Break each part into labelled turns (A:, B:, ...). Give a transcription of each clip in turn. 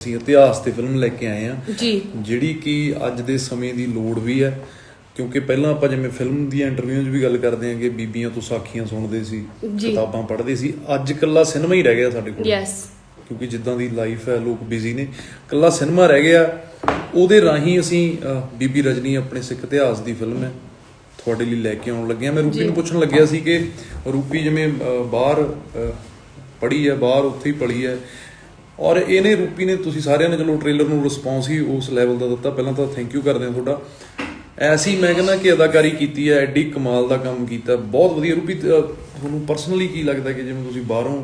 A: ਅਸੀਂ ਇਤਿਹਾਸ ਤੇ ਫਿਲਮ ਲੈ ਕੇ ਆਏ ਆ
B: ਜੀ।
A: ਜਿਹੜੀ ਕਿ ਅੱਜ ਦੇ ਸਮੇਂ ਦੀ ਲੋੜ ਵੀ ਹੈ ਕਿਉਂਕਿ ਪਹਿਲਾਂ ਆਪਾਂ ਜਿਵੇਂ ਫਿਲਮ ਦੀਆਂ ਇੰਟਰਵਿਊਜ਼ ਵੀ ਗੱਲ ਕਰਦੇ ਆਂਗੇ ਬੀਬੀਆਂ ਤੋਂ ਸਾਖੀਆਂ ਸੁਣਦੇ ਸੀ। ਕਿਤਾਬਾਂ ਪੜ੍ਹਦੇ ਸੀ। ਅੱਜ ਕੱਲਾ ਸਿਨੇਮਾ ਹੀ ਰਹਿ ਗਿਆ ਸਾਡੇ ਕੋਲ।
B: ਯੈਸ
A: ਕਿਉਂਕਿ ਜਿੱਦਾਂ ਦੀ ਲਾਈਫ ਹੈ ਲੋਕ ਬਿਜ਼ੀ ਨੇ। ਕੱਲਾ ਸਿਨੇਮਾ ਰਹਿ ਗਿਆ। ਉਹਦੇ ਰਾਹੀਂ ਅਸੀਂ ਬੀਬੀ ਰਜਨੀ ਆਪਣੇ ਸਿੱਖ ਇਤਿਹਾਸ ਦੀ ਫਿਲਮ ਹੈ ਤੁਹਾਡੇ ਲਈ ਲੈ ਕੇ ਆਉਣ ਲੱਗੇ ਹਾਂ ਮੈਂ ਰੂਪੀ ਨੂੰ ਪੁੱਛਣ ਲੱਗਿਆ ਸੀ ਕਿ ਰੂਪੀ ਜਿਵੇਂ ਬਾਹਰ ਪੜ੍ਹੀ ਹੈ ਬਾਹਰ ਉੱਥੇ ਹੀ ਪੜ੍ਹੀ ਹੈ। ਔਰ ਇਹਨੇ ਰੂਪੀ ਨੇ ਤੁਸੀਂ ਸਾਰਿਆਂ ਨੇ ਚਲੋ ਟ੍ਰੇਲਰ ਨੂੰ ਰਿਸਪੌਂਸ ਹੀ ਉਸ ਲੈਵਲ ਦਾ ਦਿੱਤਾ। ਪਹਿਲਾਂ ਤਾਂ ਥੈਂਕ ਯੂ ਕਰਦੇ ਹਾਂ ਤੁਹਾਡਾ। ਐਸੀ ਮੈਂ ਕਹਿੰਦਾ ਕਿ ਅਦਾਕਾਰੀ ਕੀਤੀ ਹੈ ਐਡੀ ਕਮਾਲ ਦਾ ਕੰਮ ਕੀਤਾ। ਬਹੁਤ ਵਧੀਆ। ਰੂਪੀ ਤੁਹਾਨੂੰ ਪਰਸਨਲੀ ਕੀ ਲੱਗਦਾ ਕਿ ਜਿਵੇਂ ਤੁਸੀਂ ਬਾਹਰੋਂ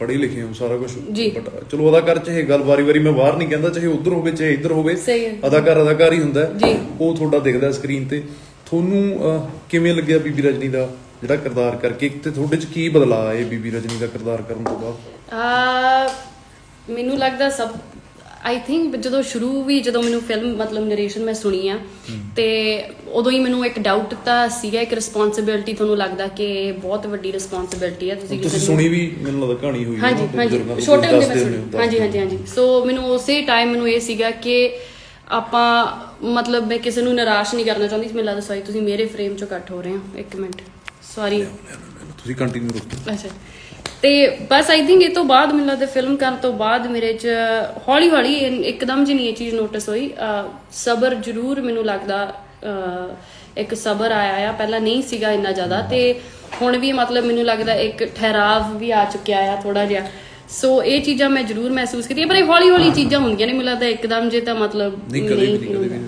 A: ਪੜ੍ਹੇ ਲਿਖੇ ਹੋ ਸਾਰਾ ਕੁਝ
B: ਜੀ।
A: ਚਲੋ ਅਦਾਕਾਰ ਚਾਹੇ ਗੱਲ ਵਾਰੀ-ਵਾਰੀ ਮੈਂ ਬਾਹਰ ਨਹੀਂ ਕਹਿੰਦਾ ਚਾਹੇ ਉਧਰ ਹੋਵੇ ਚਾਹੇ ਇੱਧਰ ਹੋਵੇ। ਅਦਾਕਾਰ ਅਦਾਕਾਰ ਹੀ। ਹੁੰਦਾ। ਉਹ ਤੁਹਾਡਾ ਦਿਖਦਾ ਸਕਰੀਨ ਤੇ। ਤੁਹਾਨੂੰ ਕਿਵੇਂ ਲੱਗਿਆ ਬੀਬੀ ਰਜਨੀ ਦਾ ਜਿਹੜਾ ਕਿਰਦਾਰ ਕਰਕੇ ਤੇ ਤੁਹਾਡੇ ਚ ਕੀ ਬਦਲਾਅ ਆਏ ਬੀਬੀ ਰਜਨੀ ਦਾ ਕਿਰਦਾਰ ਕਰਨ ਤੋਂ ਬਾਅਦ?
B: ਆ ਮੈਨੂੰ ਲੱਗਦਾ ਸਭ ਆਈ ਥਿੰਕ ਜਦੋਂ ਸ਼ੁਰੂ ਵੀ ਜਦੋਂ ਮੈਨੂੰ ਫਿਲਮ ਮਤਲਬ ਨਰੇਸ਼ਨ ਮੈਂ ਸੁਣੀ ਆ ਤੇ ਉਦੋਂ ਹੀ ਮੈਨੂੰ ਇੱਕ ਡਾਊਟ ਤਾਂ ਸੀਗਾ ਇੱਕ ਰਿਸਪੌਂਸਿਬਿਲਟੀ ਤੁਹਾਨੂੰ ਲੱਗਦਾ ਕਿ ਬਹੁਤ ਵੱਡੀ ਰਿਸਪੌਂਸਿਬਿਲਟੀ ਹੈ ਤੁਸੀਂ
A: ਤੁਸੀਂ
B: ਕਿਸੇ ਨੂੰ
A: ਸੁਣੀ ਵੀ ਮੈਨੂੰ ਲੱਗਦਾ ਕਹਾਣੀ ਹੋਈ ਹੈ
B: ਹਾਂਜੀ ਹਾਂਜੀ ਛੋਟੇ ਹੁੰਦੇ ਮੈਂ ਸੁਣੀ ਹਾਂਜੀ ਹਾਂਜੀ ਹਾਂਜੀ। ਸੋ ਮੈਨੂੰ ਉਸੇ ਟਾਈਮ ਮੈਨੂੰ ਇਹ ਸੀਗਾ ਕਿ ਆਪਾਂ ਮਤਲਬ ਮੈਂ ਕਿਸੇ ਨੂੰ ਨਿਰਾਸ਼ ਨਹੀਂ ਕਰਨਾ ਚਾਹੁੰਦੀ ਮੈਨੂੰ ਲੱਗਦਾ ਸੌਰੀ ਤੁਸੀਂ ਮੇਰੇ ਫਰੇਮ ਚੋਂ ਕੱਟ ਹੋ ਰਹੇ ਹੋ ਇੱਕ ਮਿੰਟ। ਸੌਰੀ
A: ਤੁਸੀਂ ਕੰਟੀਨਿਊ ਰੱਖੋ
B: ਅੱਛਾ ਤੇ ਬਸ ਆਈ ਥਿੰਕ ਇਹ ਤੋਂ ਬਾਅਦ ਮੈਨੂੰ ਲੱਗਦਾ ਫਿਲਮ ਕਰਨ ਤੋਂ ਬਾਅਦ ਮੇਰੇ ਚ ਹੌਲੀ ਹੌਲੀ ਇੱਕਦਮ ਜੀ ਨਹੀਂ ਇਹ ਚੀਜ਼ ਨੋਟਿਸ ਹੋਈ ਸਬਰ ਜ਼ਰੂਰ ਮੈਨੂੰ ਲੱਗਦਾ ਇੱਕ ਸਬਰ ਆਇਆ ਆ। ਪਹਿਲਾਂ ਨਹੀਂ ਸੀਗਾ ਇੰਨਾ ਜ਼ਿਆਦਾ ਤੇ ਹੁਣ ਵੀ ਮਤਲਬ ਮੈਨੂੰ ਲੱਗਦਾ ਇੱਕ ਠਹਿਰਾਵ ਵੀ ਆ ਚੁੱਕਿਆ ਆ ਥੋੜਾ ਜਿਹਾ। ਸੋ ਇਹ ਚੀਜ਼ਾਂ ਮੈਂ ਜ਼ਰੂਰ ਮਹਿਸੂਸ ਕੀਤੀਆਂ ਪਰ ਇਹ ਹੌਲੀ ਹੌਲੀ ਚੀਜ਼ਾਂ ਹੁੰਦੀਆਂ ਨੇ ਮੈਨੂੰ ਲੱਗਦਾ ਇੱਕਦਮ ਜੇ ਤਾਂ ਮਤਲਬ
A: ਨਹੀਂ ਕਦੇ ਵੀ ਨਹੀਂ ਕਦੇ ਵੀ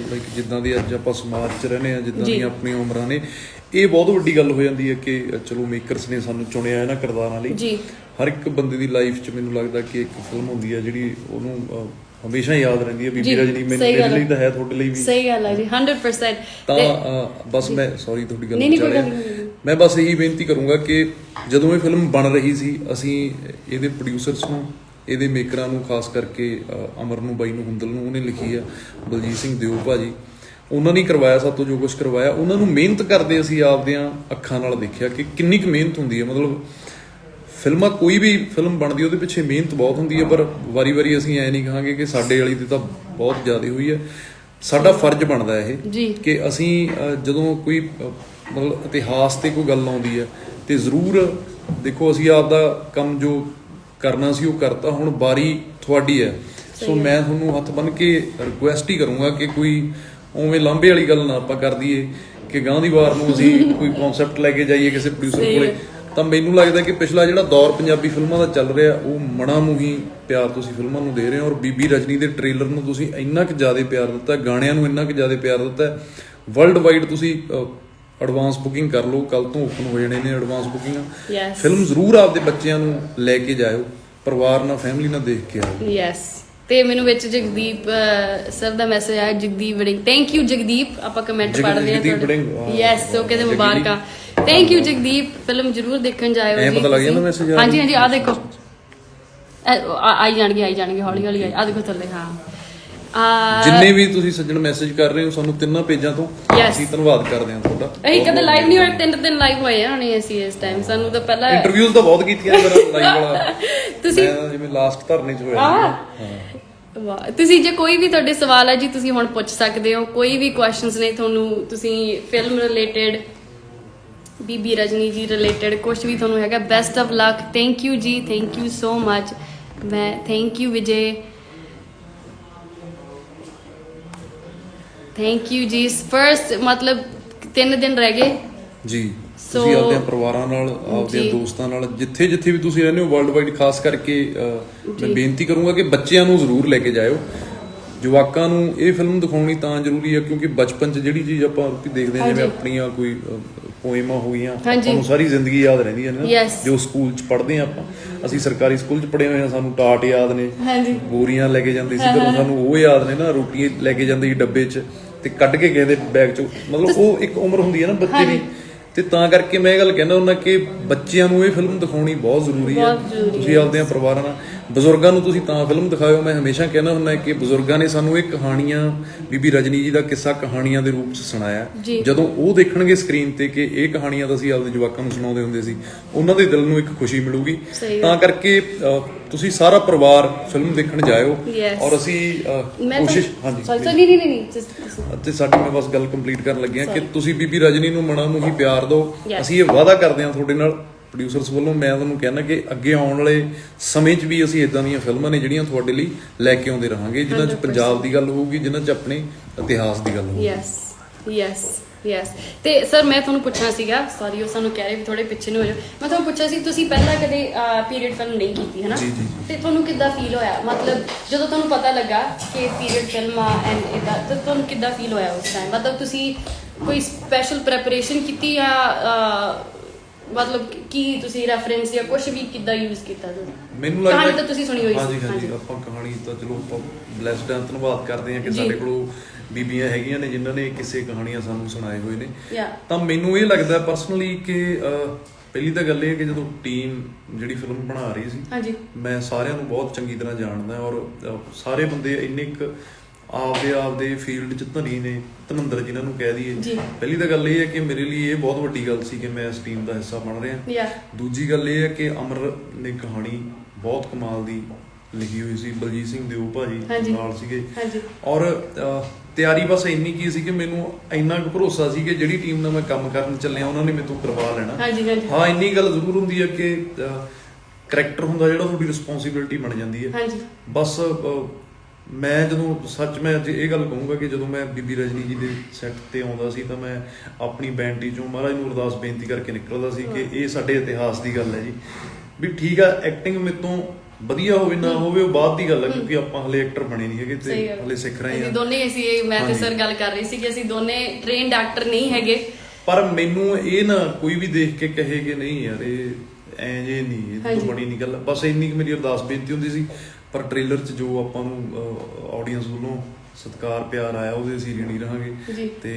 A: ਲਾਈਕ ਜਿੱਦਾਂ ਦੀ ਅੱਜ ਆਪਾਂ ਸਮਾਜ 'ਚ ਰਹਨੇ ਆ ਜਿੱਦਾਂ। ਦੀਆਂ ਆਪਣੀਆਂ ਉਮਰਾਂ ਨੇ ਇਹ ਬਹੁਤ ਵੱਡੀ ਗੱਲ ਹੋ ਜਾਂਦੀ ਹੈ ਕਿ ਚਲੋ ਮੇਕਰਸ ਨੇ ਸਾਨੂੰ ਚੁਣਿਆ ਇਹਨਾਂ ਕਿਰਦਾਰਾਂ ਲਈ।
B: ਜੀ।
A: ਹਰ ਇੱਕ ਬੰਦੇ ਦੀ ਲਾਈਫ 'ਚ ਮੈਨੂੰ ਲੱਗਦਾ ਕਿ ਇੱਕ ਫਿਲਮ ਹੁੰਦੀ ਹੈ ਜਿਹੜੀ ਉਹਨੂੰ ਹਮੇਸ਼ਾ ਯਾਦ ਰਹਿੰਦੀ ਹੈ ਬੀਬੀ ਰਜਨੀ ਮੈਨੂੰ ਮੇਰੇ। ਲਈ ਤਾਂ ਹੈ ਤੁਹਾਡੇ ਲਈ ਵੀ।
B: ਸਹੀ ਗੱਲ ਹੈ ਜੀ 100%
A: ਤਾਂ ਬਸ ਮੈਂ ਸੌਰੀ ਤੁਹਾਡੀ ਗੱਲ
B: ਨਹੀਂ, ਨਹੀਂ।
A: ਮੈਂ ਬਸ ਇਹੀ ਬੇਨਤੀ ਕਰੂੰਗਾ ਕਿ ਜਦੋਂ ਇਹ ਫਿਲਮ ਬਣ ਰਹੀ ਸੀ ਅਸੀਂ ਇਹਦੇ ਪ੍ਰੋਡਿਊਸਰਸ ਨੂੰ ਇਹਦੇ ਮੇਕਰਾਂ ਨੂੰ ਖਾਸ ਕਰਕੇ ਅਮਰ ਨੂੰ ਬਾਈ ਨੂੰ ਹੁੰਦਲ ਨੂੰ ਉਹਨੇ ਲਿਖੀ ਆ ਬਲਜੀਤ ਸਿੰਘ ਦਿਓ ਭਾਜੀ। ਉਹਨਾਂ ਨੇ ਕਰਵਾਇਆ ਸਭ ਤੋਂ ਜੋ ਕੁਝ ਕਰਵਾਇਆ। ਉਹਨਾਂ ਨੂੰ ਮਿਹਨਤ ਕਰਦੇ ਅਸੀਂ ਆਪਦਿਆਂ ਅੱਖਾਂ ਨਾਲ ਦੇਖਿਆ ਕਿ ਕਿੰਨੀ ਕੁ ਮਿਹਨਤ ਹੁੰਦੀ ਹੈ। ਮਤਲਬ ਫਿਲਮਾਂ ਕੋਈ ਵੀ ਫਿਲਮ ਬਣਦੀ ਉਹਦੇ ਪਿੱਛੇ ਮਿਹਨਤ ਬਹੁਤ ਹੁੰਦੀ ਹੈ ਪਰ ਵਾਰੀ-ਵਾਰੀ ਅਸੀਂ ਐ ਨਹੀਂ ਕਹਾਂਗੇ ਕਿ ਸਾਡੇ ਵਾਲੀ ਤੇ ਤਾਂ ਬਹੁਤ ਜ਼ਿਆਦਾ ਹੋਈ ਹੈ। ਸਾਡਾ ਫਰਜ਼ ਬਣਦਾ ਇਹ ਕਿ ਅਸੀਂ ਜਦੋਂ ਕੋਈ ਮਤਲਬ ਇਤਿਹਾਸ ਤੇ ਕੋਈ ਗੱਲ ਆਉਂਦੀ ਹੈ ਤੇ ਜ਼ਰੂਰ ਦੇਖੋ ਅਸੀਂ ਆਪ ਦਾ ਕੰਮ ਜੋ ਕਰਨਾ ਸੀ ਉਹ ਕਰਤਾ। ਹੁਣ ਬਾਰੀ ਤੁਹਾਡੀ ਹੈ। ਸੋ ਮੈਂ ਤੁਹਾਨੂੰ ਹੱਥ ਬੰਨ ਕੇ ਰਿਕੁਐਸਟ ਹੀ ਕਰੂੰਗਾ ਕਿ ਕੋਈ ਉਵੇਂ ਲਾਂਬੇ ਵਾਲੀ ਗੱਲ ਨਾ ਆਪਾਂ ਕਰ ਦਈਏ ਕਿ ਗਾਂ ਦੀ ਵਾਰ ਨੂੰ ਅਸੀਂ ਕੋਈ ਕਨਸੈਪਟ ਲੈ ਕੇ ਜਾਈਏ ਕਿਸੇ ਪ੍ਰੋਡਿਊਸਰ ਕੋਲੇ। ਤਾਂ ਮੈਨੂੰ ਲੱਗਦਾ ਕਿ ਪਿਛਲਾ ਜਿਹੜਾ ਦੌਰ ਪੰਜਾਬੀ ਫਿਲਮਾਂ ਦਾ ਚੱਲ ਰਿਹਾ ਉਹ ਮਣਾ ਨੂੰ ਹੀ ਪਿਆਰ ਤੁਸੀਂ ਫਿਲਮਾਂ ਨੂੰ ਦੇ ਰਹੇ ਹੋ ਔਰ ਬੀਬੀ ਰਜਨੀ ਦੇ ਟ੍ਰੇਲਰ ਨੂੰ ਤੁਸੀਂ ਇੰਨਾ ਕੁ ਜ਼ਿਆਦਾ ਪਿਆਰ ਦਿੱਤਾ ਗਾਣਿਆਂ ਨੂੰ ਇੰਨਾ ਕੁ ਜ਼ਿਆਦਾ ਪਿਆਰ ਦਿੱਤਾ ਵਰਲਡ ਵਾਈਡ ਤੁਸੀਂ ਐਡਵਾਂਸ ਬੁਕਿੰਗ ਕਰ ਲਓ ਕੱਲ ਤੋਂ ਓਪਨ ਹੋ ਜਾਣੇ ਨੇ ਐਡਵਾਂਸ ਬੁਕਿੰਗਾਂ
B: ਯੈਸ
A: ਫਿਲਮ ਜ਼ਰੂਰ ਆਪਦੇ ਬੱਚਿਆਂ ਨੂੰ ਲੈ ਕੇ ਜਾਇਓ ਪਰਿਵਾਰ ਨਾਲ ਫੈਮਿਲੀ ਨਾਲ ਦੇਖ ਕੇ ਆਇਓ
B: ਯੈਸ ਤੇ ਮੈਨੂੰ ਵਿੱਚ ਜਗਦੀਪ ਸਰ ਦਾ ਮੈਸੇਜ ਆਇਆ ਜਗਦੀਪ ਵੜਿੰਗ ਥੈਂਕ ਯੂ ਜਗਦੀਪ। ਆਪਾਂ ਕਮੈਂਟ ਪੜ੍ਹਦੇ
A: ਜਗਦੀਪ ਵੜਿੰਗ, ਵਾਹ,
B: ਯੈਸ ਉਹ ਕਹਿੰਦੇ। ਮੁਬਾਰਕਾਂ। Thank you Jagdeep. ਫਿਲਮ ਜ਼ਰੂਰ ਦੇਖਣ ਜਾਇਓ ਜੀ
A: ਪਤਾ ਲੱਗ। ਜਾਂਦਾ ਆ।
B: ਹਾਂਜੀ? ਹਾਂਜੀ ਆ ਦੇਖੋ। ਇਹ ਆ- ਆਈ ਜਾਣਗੇ ਆਈ ਜਾਣਗੇ ਹੌਲੀ ਹੌਲੀ ਆ ਦੇਖੋ ਥੱਲੇ ਹਾਂ। ਆ
A: ਜਿੰਨੇ ਵੀ ਤੁਸੀਂ ਸੱਜਣ ਮੈਸੇਜ ਕਰ ਰਹੇ ਹੋ ਸਾਨੂੰ ਤਿੰਨਾਂ ਪੇਜਾਂ ਤੋਂ
B: Yes.
A: ਅਸੀਂ ਧੰਨਵਾਦ ਕਰਦੇ ਹਾਂ ਤੁਹਾਡਾ।
B: ਅਸੀਂ ਕਦੇ ਲਾਈਵ ਨਹੀਂ ਹੋਏ ਤਿੰਨ ਦਿਨ ਲਾਈਵ ਹੋਏ ਆ ਨਹੀਂ ਅਸੀਂ ਇਸ ਟਾਈਮ ਸਾਨੂੰ ਤਾਂ ਪਹਿਲਾਂ
A: ਇੰਟਰਵਿਊਜ਼ ਤਾਂ ਬਹੁਤ ਕੀਤੀਆਂ ਮੇਰਾ ਲਾਈਵ ਵਾਲਾ।
B: ਤੁਸੀਂ
A: ਮੈਂ ਜਿਵੇਂ ਲਾਸਟ ਧਰਨੇ 'ਚ ਹੋਇਆ। ਸੀ। ਹਾਂ।
B: ਵਾਹ। ਤੁਸੀਂ ਜੇ ਕੋਈ ਵੀ ਤੁਹਾਡੇ ਸਵਾਲ ਹੈ ਜੀ ਤੁਸੀਂ ਹੁਣ ਪੁੱਛ ਸਕਦੇ ਹੋ। ਕੋਈ ਵੀ ਕੁਐਸਚਨਸ ਨੇ ਤੁਹਾਨੂੰ ਤੁਸੀਂ ਫਿਲਮ ਰਿਲੇਟਡ ਬੀਬੀ ਰਜਨੀ ਜੀ ਰਿਲੇਟਡ ਕੁਝ ਵੀ ਤੁਹਾਨੂੰ ਹੈਗਾ best of luck thank you ji thank you so much ਮੈਂ thank you Vijay. Thank you ji first ਮਤਲਬ ਤਿੰਨ ਦਿਨ ਰਹਿ ਗਏ
A: ਜੀ ਤੁਸੀਂ ਆਪਦੇ ਪਰਿਵਾਰਾਂ ਨਾਲ ਆਪਦੇ
B: ਜੀ।
A: ਦੋਸਤਾਂ ਨਾਲ ਜਿੱਥੇ ਜਿੱਥੇ ਵੀ ਤੁਸੀਂ ਰਹਿੰਦੇ ਹੋ ਵਰਲਡ ਵਾਈਡ ਖਾਸ ਕਰਕੇ ਮੈਂ ਬੇਨਤੀ ਕਰੂੰਗਾ ਕਿ ਬੱਚਿਆਂ ਨੂੰ ਜ਼ਰੂਰ ਲੈ ਕੇ ਜਾਇਓ ਜਵਾਕਾਂ ਨੂੰ ਇਹ ਫਿਲਮ ਦਿਖਾਉਣੀ ਤਾਂ ਜ਼ਰੂਰੀ ਹੈ ਕਿਉਂਕਿ ਬਚਪਨ 'ਚ ਜਿਹੜੀ ਚੀਜ਼ ਆਪਾਂ ਰੂਪੀ ਦੇਖਦੇ ਹਾਂ ਜਿਵੇਂ। ਆਪਣੀਆਂ ਕੋਈ ਪੋਇਮਾਂ ਹੋ ਗਈਆਂ
B: ਹਾਂਜੀ।
A: ਆਪਾਂ ਨੂੰ ਸਾਰੀ ਜ਼ਿੰਦਗੀ ਯਾਦ ਰਹਿੰਦੀ ਹੈ ਨਾ. ਜੋ ਸਕੂਲ 'ਚ ਪੜ੍ਹਦੇ ਹਾਂ ਆਪਾਂ ਅਸੀਂ ਸਰਕਾਰੀ ਸਕੂਲ 'ਚ ਪੜ੍ਹੇ ਹੋਏ ਹਾਂ ਸਾਨੂੰ ਟਾਟ ਯਾਦ ਨੇ
B: ਹਾਂਜੀ
A: ਬੋਰੀਆਂ ਲੈ ਕੇ ਜਾਂਦੇ ਸੀ ਘਰੋਂ ਸਾਨੂੰ ਉਹ ਯਾਦ ਨੇ ਨਾ ਰੋਟੀ ਲੈ ਕੇ ਜਾਂਦੇ ਸੀ ਡੱਬੇ 'ਚ ਤੇ ਕੱਢ ਕੇ ਗਏ ਦੇ ਬੈਗ 'ਚੋਂ। ਮਤਲਬ ਉਹ ਇੱਕ ਉਮਰ ਹੁੰਦੀ ਹੈ ਨਾ ਬੱਚੇ ਦੀ। ਤੇ ਤਾਂ ਕਰਕੇ ਮੈਂ ਇਹ ਗੱਲ ਕਹਿੰਦਾ ਹੁੰਦਾ ਕਿ ਬੱਚਿਆਂ ਨੂੰ ਇਹ ਫਿਲਮ ਦਿਖਾਉਣੀ ਬਹੁਤ ਜ਼ਰੂਰੀ ਹੈ। ਤੁਸੀਂ ਆਪਦੇ ਪਰਿਵਾਰਾਂ ਨਾਲ ਬਜ਼ੁਰਗਾਂ ਨੂੰ ਤੁਸੀਂ ਤਾਂ ਫਿਲਮ ਦਿਖਾਓ ਮੈਂ ਹਮੇਸ਼ਾ ਕਹਿੰਦਾ ਹੁੰਦਾ ਕਿ ਬਜ਼ੁਰਗਾਂ ਨੇ ਸਾਨੂੰ ਇਹ ਕਹਾਣੀਆਂ ਬੀਬੀ ਰਜਨੀ ਜੀ ਦਾ ਕਿੱਸਾ ਕਹਾਣੀਆਂ ਦੇ ਰੂਪ 'ਚ ਸੁਣਾਇਆ। ਜਦੋਂ ਉਹ ਦੇਖਣਗੇ ਸਕਰੀਨ ਤੇ ਕਿ ਇਹ ਕਹਾਣੀਆਂ ਤਾਂ ਅਸੀਂ ਆਪਦੇ ਜਵਾਕਾਂ ਨੂੰ ਸੁਣਾਉਂਦੇ ਹੁੰਦੇ ਸੀ ਉਹਨਾਂ ਦੇ ਦਿਲ ਨੂੰ ਇੱਕ ਖੁਸ਼ੀ ਮਿਲੂਗੀ ਤਾਂ ਕਰਕੇ ਤੁਸੀਂ ਸਾਰਾ ਪਰਿਵਾਰ ਫਿਲਮ ਦੇਖਣ ਜਾਇਓ. ਔਰ ਅਸੀਂ ਕੋਸ਼ਿਸ਼ ਹਾਂਜੀ
B: ਸੌਰੀ ਨਹੀਂ ਨਹੀਂ ਨਹੀਂ
A: ਅਤੇ ਸਾਡੀ ਮੈਂ ਬਸ ਗੱਲ ਕੰਪਲੀਟ ਕਰਨ ਲੱਗਿਆ ਕਿ. ਤੁਸੀਂ ਬੀਬੀ ਰਜਨੀ ਨੂੰ ਮਨਾਂ ਨੂੰ ਹੀ ਪਿਆਰ ਦਿਓ. ਅਸੀਂ ਇਹ ਵਾਅਦਾ ਕਰਦੇ ਹਾਂ ਤੁਹਾਡੇ ਨਾਲ ਪ੍ਰੋਡਿਊਸਰਸ ਵੱਲੋਂ ਮੈਂ ਤੁਹਾਨੂੰ ਕਹਿਣਾ ਕਿ ਅੱਗੇ ਆਉਣ ਵਾਲੇ ਸਮੇਂ 'ਚ ਵੀ ਅਸੀਂ ਇਦਾਂ ਦੀਆਂ ਫਿਲਮਾਂ ਨੇ ਜਿਹੜੀਆਂ ਤੁਹਾਡੇ ਲਈ ਲੈ ਕੇ ਆਉਂਦੇ ਰਹਾਂਗੇ ਜਿਨ੍ਹਾਂ 'ਚ
B: 100%
A: ਪੰਜਾਬ ਦੀ ਗੱਲ ਹੋਊਗੀ ਜਿਨ੍ਹਾਂ 'ਚ ਆਪਣੇ ਇਤਿਹਾਸ ਦੀ ਗੱਲ ਹੋਊਗੀ।
B: ਯੈਸ ਯੈਸ ਯੈਸ ਤੇ ਸਰ ਮੈਂ ਤੁਹਾਨੂੰ ਪੁੱਛਣਾ ਸੀਗਾ ਸੌਰੀ ਉਹ ਸਾਨੂੰ ਕਹਿ ਰਹੇ ਵੀ ਥੋੜੇ ਪਿੱਛੇ ਨੂੰ ਹੋ ਜਾਓ। ਮੈਂ ਤੁਹਾਨੂੰ ਪੁੱਛਿਆ ਸੀ ਤੁਸੀਂ ਪਹਿਲਾਂ ਕਦੇ ਪੀਰੀਅਡ ਫਿਲਮ ਨਹੀਂ ਕੀਤੀ ਹੈ ਨਾ। ਤੇ ਤੁਹਾਨੂੰ ਕਿੱਦਾਂ ਫੀਲ ਹੋਇਆ? ਮਤਲਬ ਜਦੋਂ ਤੁਹਾਨੂੰ ਪਤਾ ਲੱਗਾ ਕਿ ਪੀਰੀਅਡ ਫਿਲਮ ਆ ਐਂਡ ਇਦਾਂ ਤਾਂ ਤੁਹਾਨੂੰ ਕਿੱਦਾਂ ਫੀਲ ਹੋਇਆ ਉਸ ਟਾਈਮ ਮਤਲਬ ਤੁਸੀਂ ਕੋਈ ਸਪੈਸ਼ਲ ਪ੍ਰੈਪਰੇਸ਼ਨ ਕੀਤੀ ਜਾਂ ਮਤਲਬ ਕੀ ਤੁਸੀਂ ਰੈਫਰੈਂਸ ਜਾਂ ਕੁਝ ਵੀ ਕਿੱਦਾਂ ਯੂਜ਼ ਕੀਤਾ ਤੁਸੀਂ
A: ਮੈਨੂੰ ਲੱਗਦਾ
B: ਕਹਾਣੀ ਤਾਂ ਤੁਸੀਂ ਸੁਣੀ ਹੋਈ ਸੀ।
A: ਹਾਂਜੀ ਹਾਂਜੀ
B: ਹਾਂਜੀ।
A: ਆਪਾਂ ਕਹਾਣੀ ਤਾਂ ਚਲੋ ਆਪਾਂ ਬਲੈਸਡ ਹਾਂ ਧੰਨਵਾਦ ਕਰਦੇ ਹਾਂ ਕਿ
B: ਜੀ।
A: ਸਾਡੇ ਕੋਲ ਬੀਬੀਆਂ ਹੈਗੀਆਂ ਨੇ ਜਿਨ੍ਹਾਂ ਨੇ ਕਿਸੇ ਕਹਾਣੀਆਂ ਸਾਨੂੰ ਸੁਣਾਏ ਹੋਏ ਨੇ ਤਾਂ ਮੈਨੂੰ ਇਹ ਲੱਗਦਾ ਪਰਸਨਲੀ ਕਿ ਅਹ, ਪਹਿਲੀ ਤਾਂ ਗੱਲ ਇਹ ਹੈ ਕਿ ਜਦੋਂ ਟੀਮ ਜਿਹੜੀ ਫਿਲਮ ਬਣਾ ਰਹੀ ਸੀ
B: ਹਾਂਜੀ
A: ਮੈਂ ਸਾਰਿਆਂ ਨੂੰ ਬਹੁਤ ਚੰਗੀ ਤਰ੍ਹਾਂ ਜਾਣਦਾ ਔਰ ਅਹ, ਸਾਰੇ ਬੰਦੇ ਇੰਨੇ ਕੁ ਆਪਦੇ ਆਪਦੇ ਫੀਲਡ 'ਚ ਧਨੀ ਨੇ ਧਨੰਦਰ ਜਿਨ੍ਹਾਂ ਨੂੰ ਕਹਿ
B: ਜੀ।
A: ਦਈਏ ਪਹਿਲੀ ਤਾਂ ਗੱਲ ਇਹ ਹੈ ਕਿ ਮੇਰੇ ਲਈ ਇਹ ਬਹੁਤ ਵੱਡੀ ਗੱਲ ਸੀ ਕਿ ਮੈਂ ਇਸ ਟੀਮ ਦਾ ਹਿੱਸਾ ਬਣ ਰਿਹਾ। ਦੂਜੀ ਗੱਲ ਇਹ ਹੈ ਕਿ ਅਮਰ ਨੇ ਕਹਾਣੀ ਬਹੁਤ ਕਮਾਲ ਦੀ ਲਿਖੀ ਹੋਈ ਸੀ ਬਲਜੀਤ ਸਿੰਘ ਦਿਓ ਭਾਜੀ। ਨਾਲ ਸੀਗੇ।
B: ਹਾਂਜੀ।
A: ਔਰ ਤਿਆਰੀ ਬਸ ਇੰਨੀ ਕੀ ਸੀ ਕਿ ਮੈਨੂੰ ਇੰਨਾ ਕੁ ਭਰੋਸਾ ਸੀ ਕਿ ਜਿਹੜੀ ਟੀਮ ਨਾਲ ਮੈਂ ਕੰਮ ਕਰਨ ਚੱਲਿਆ ਉਹਨਾਂ ਨੇ ਤੋਂ ਕਰਵਾ ਲੈਣਾ।
B: ਹਾਂਜੀ ਹਾਂਜੀ।
A: ਹਾਂ ਇੰਨੀ ਗੱਲ ਜ਼ਰੂਰ ਹੁੰਦੀ ਹੈ ਕਿ ਕਰੈਕਟਰ ਹੁੰਦਾ ਜਿਹੜਾ ਤੁਹਾਡੀ ਰਿਸਪੌਂਸਿਬਿਲਟੀ ਬਣ ਜਾਂਦੀ ਹੈ।
B: ਹਾਂਜੀ।
A: ਬਸ ਮੈਂ ਜਦੋਂ ਸੱਚ ਮੈਂ ਅੱਜ ਇਹ ਗੱਲ ਕਹੂੰਗਾ ਕਿ ਜਦੋਂ ਮੈਂ ਬੀਬੀ ਰਜਨੀ ਜੀ ਦੇ ਸੈੱਟ ਤੇ ਆਉਂਦਾ ਸੀ ਤਾਂ ਮੈਂ ਆਪਣੀ ਬੈਂਟੀ ਚੋਂ ਮਹਾਰਾਜ ਨੂੰ ਅਰਦਾਸ ਬੇਨਤੀ ਕਰਕੇ ਨਿਕਲਦਾ ਸੀ ਕਿ ਇਹ ਸਾਡੇ ਇਤਿਹਾਸ ਦੀ ਗੱਲ ਹੈ ਜੀ। ਵੀ ਠੀਕ ਆ ਐਕਟਿੰਗ ਮੇਰੇ ਤੋਂ ਵਧੀਆ ਹੋਵੇ ਨਾ ਹੋਵੇ ਉਹ ਬਾਅਦ ਦੀ ਗੱਲ ਹੈ। ਕਿਉਂਕਿ ਆਪਾਂ ਹਲੇ ਐਕਟਰ ਬਣੇ ਨਹੀਂ ਹੈਗੇ ਤੇ ਹਲੇ ਸਿੱਖ ਰਹੇ
B: ਅਸੀਂ
A: ਹਾਂ।
B: ਦੋਨੇ ਅਸੀਂ ਇਹ ਮੈਂ ਤੇ। ਸਰ ਗੱਲ ਕਰ ਰਹੀ ਸੀ ਕਿ ਅਸੀਂ ਦੋਨੇ ਟ੍ਰੇਨਡ ਐਕਟਰ ਨਹੀਂ ਹੈਗੇ।
A: ਪਰ ਮੈਨੂੰ ਇਹ ਨਾ ਕੋਈ ਵੀ ਦੇਖ ਕੇ ਕਹੇ ਕਿ ਨਹੀਂ ਯਾਰ ਇਹ ਐ ਜੇ ਨਹੀਂ ਇਹ। ਤੋਂ ਬਣੀ ਨਹੀਂ ਗੱਲ। ਬਸ ਇੰਨੀ ਕਿ ਮੇਰੀ ਅਰਦਾਸ ਬੇਨਤੀ ਹੁੰਦੀ ਸੀ। ਪਰ ਟ੍ਰੇਲਰ 'ਚ ਜੋ ਆਪਾਂ ਨੂੰ ਆਡੀਅנס ਵੱਲੋਂ ਸਤਿਕਾਰ ਪਿਆਰ ਆਇਆ ਉਹਦੇ ਅਸੀਂ ਰੀਣੀ ਰਹਾਂਗੇ। ਤੇ